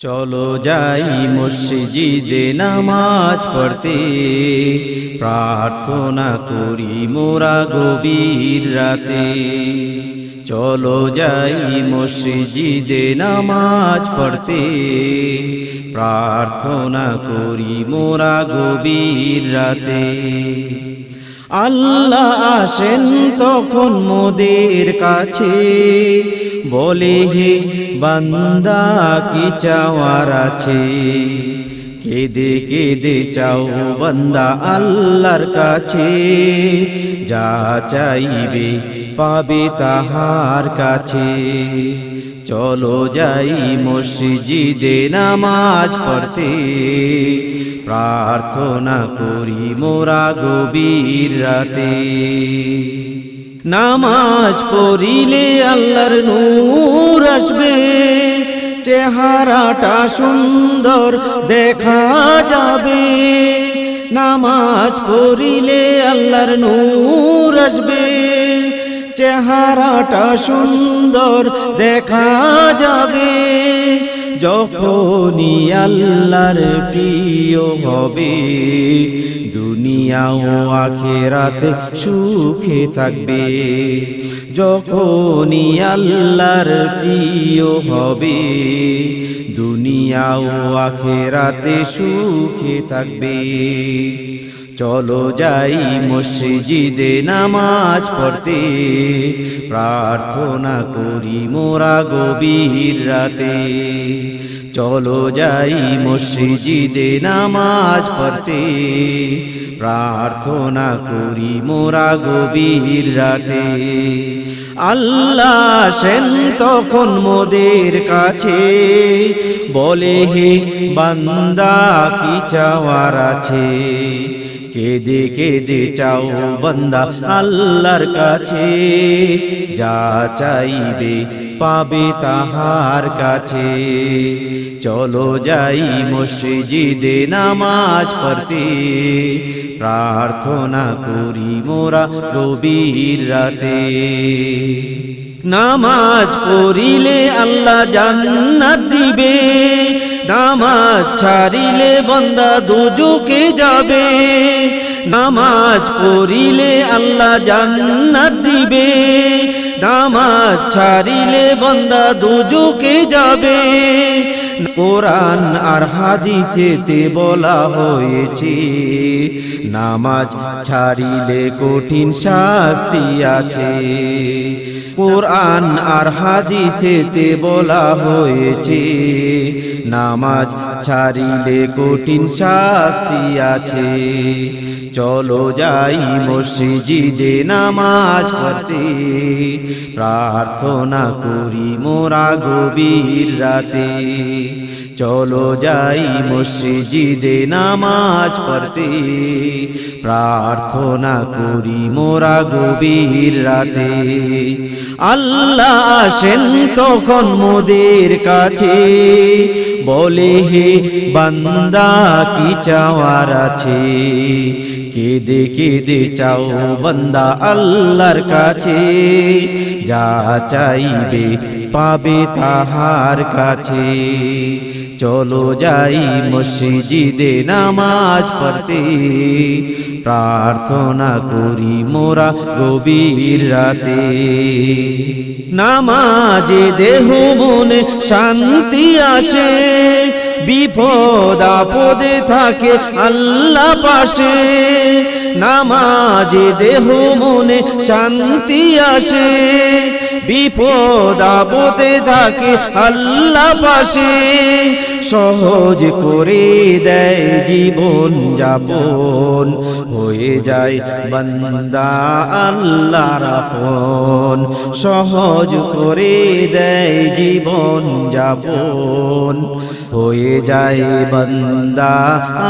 চলো যাই মসজিদে নামাজ পড়তে। প্রার্থনা করি মোরা গভীর রাতে। চলো যাই মসজিদে নামাজ পড়তে। প্রার্থনা করি মোরা গভীর রাতে। আল্লাহ আসেন তখন মোদের কাছে। বলে, হে বান্দা, কি চাওয়ার আছে? কেদে কেদে চাও বান্দা আল্লাহর কাছে। যা চাইবে পাবে তাহার কাছে। চলো যাই মসজিদে নামাজ পড়তে। প্রার্থনা করি মোরা গভীর রাতে। নামাজ পড়িলে আল্লাহর নূর আসবে। চেহারাটা সুন্দর দেখা যাবে। নামাজ পড়িলে আল্লাহর নূর আসবে। চেহারাটা সুন্দর দেখা যাবে। যখনই আল্লাহর প্রিয় হবে, দুনিয়া ও আখেরাত সুখে থাকবে। যখনই আল্লাহর প্রিয় হবে, দুনিয়া ও আখেরাতে সুখে থাকবে। চলো যাই মসজিদে নামাজ পড়তে। প্রার্থনা করি মোরা গভীর রাতে। চলো যাই মসজিদে নামাজ পড়তে। প্রার্থনা করি মোরা গভীর রাতে। আল্লাহ সেন তখন মোদের কাছে। বলে, হে বান্দা, কি চাওয়ার আছে? কেদে কেদে চাও বান্দা আল্লাহর কাছে। যা চাইবে পাবে তাহার কাছে। চলো যাই মসজিদে নামাজ পড়তে। প্রার্থনা করি মোরা গভীর রাতে। নামাজ পড়িলে আল্লাহ জান্নাত দিবে। নামাজ ছাড়িলে বন্দা দুজুকে যাবে। নামাজ পড়িলে আল্লাহ জান্নাত দিবে। নামাজ ছাড়িলে বন্দা দুজুকে যাবে। কোরআন আর হাদিসেতে বলা হয়েছে, নামাজ ছাড়িলে কঠিন শাস্তি আছে। কোরআন আর হাদিসেতে বলা হয়েছে, নামাজ ছাড়িলে কঠিন শাস্তি আছে। চলো যাই মসজিদে নামাজ পড়তে। প্রার্থনা করি মোরা গভীর রাতে। চলো যাই মসজিদে নামাজ পড়তে। প্রার্থনা করি মোরা গভীর রাতে। আল্লাহ আসেন তখন মোদের কাছে। বলে হে বান্দা কি চাওয়ার আছে? কেদে কেদে চাও বান্দা আল্লাহর কাছে যা চাইবে পাবে তাহার কাছে। চলো যাই মসজিদে নামাজ পড়তে। প্রার্থনা করি মোরা গভীর রাতে। নামাজে দেহ মনে শান্তি আসে। বিপদ আপদে থাকে আল্লাহ পাশে। নামাজে দেহ মনে শান্তি আসে। বিপদ আপদে থাকে আল্লাহ পাশে, সহজ করে দেয় জীবন যাপন। হয়ে যায় বন্দা আল্লাহর আপন, সহজ করে দেয় জীবন যাপন। হয়ে যায় বন্দা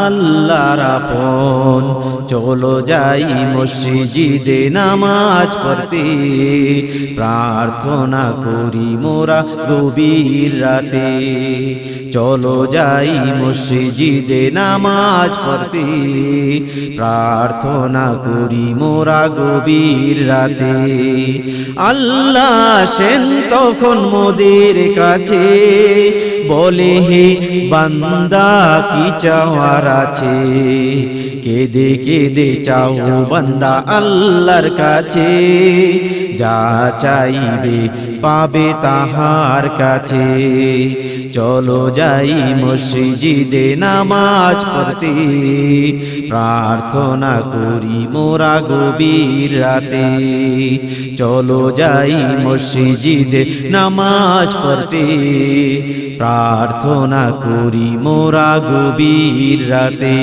আল্লাহর আপন, চলো যাই মসজিদে নামাজ পড়তে প্রার্থনা করি মোরা গভীর রাতে। চলো যাই মসজিদে নামাজ পড়তে। প্রার্থনা করি মোরা গভীর রাতে। আল্লাহ সেন তখন মোদের কাছে। বলে, হে বান্দা, কি চাওয়ার আছে? কেদে কেদে চাও বান্দা আল্লাহর কাছে যা চাইবে পাবে তাহার কাছে চলো যাই মসজিদে নামাজ পড়তে। প্রার্থনা করি মোরা গভীর রাতে। চলো যাই মসজিদে নামাজ পড়তে। প্রার্থনা করি মোরা গভীর রাতে।